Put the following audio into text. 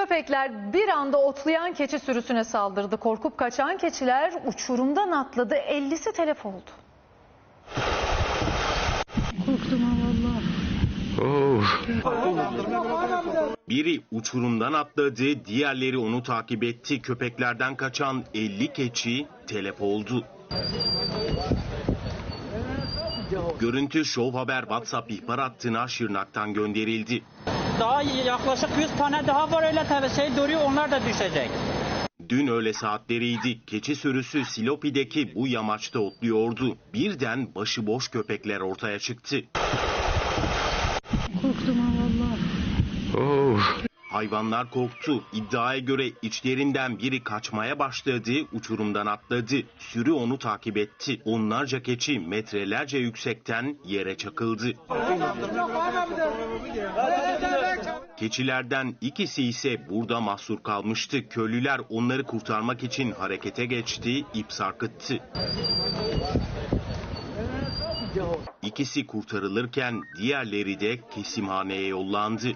Köpekler bir anda otlayan keçi sürüsüne saldırdı. Korkup kaçan keçiler uçurumdan atladı. 50'si telef oldu. Korktum ha valla. Biri uçurumdan atladı, diğerleri onu takip etti. Köpeklerden kaçan 50 keçi telef oldu. Görüntü Show Haber WhatsApp ihbar hattına Şırnak'tan gönderildi. Daha yaklaşık 100 tane daha var öyle tabii şey duruyor onlar da düşecek. Dün öğle saatleriydi. Keçi sürüsü Silopi'deki bu yamaçta otluyordu. Birden başıboş köpekler ortaya çıktı. Korktum ha valla. Hayvanlar korktu. İddiaya göre içlerinden biri kaçmaya başladı, uçurumdan atladı. Sürü onu takip etti. Onlarca keçi metrelerce yüksekten yere çakıldı. Keçilerden ikisi ise burada mahsur kalmıştı. Köylüler onları kurtarmak için harekete geçti, ip sarkıttı. İkisi kurtarılırken diğerleri de kesimhaneye yollandı.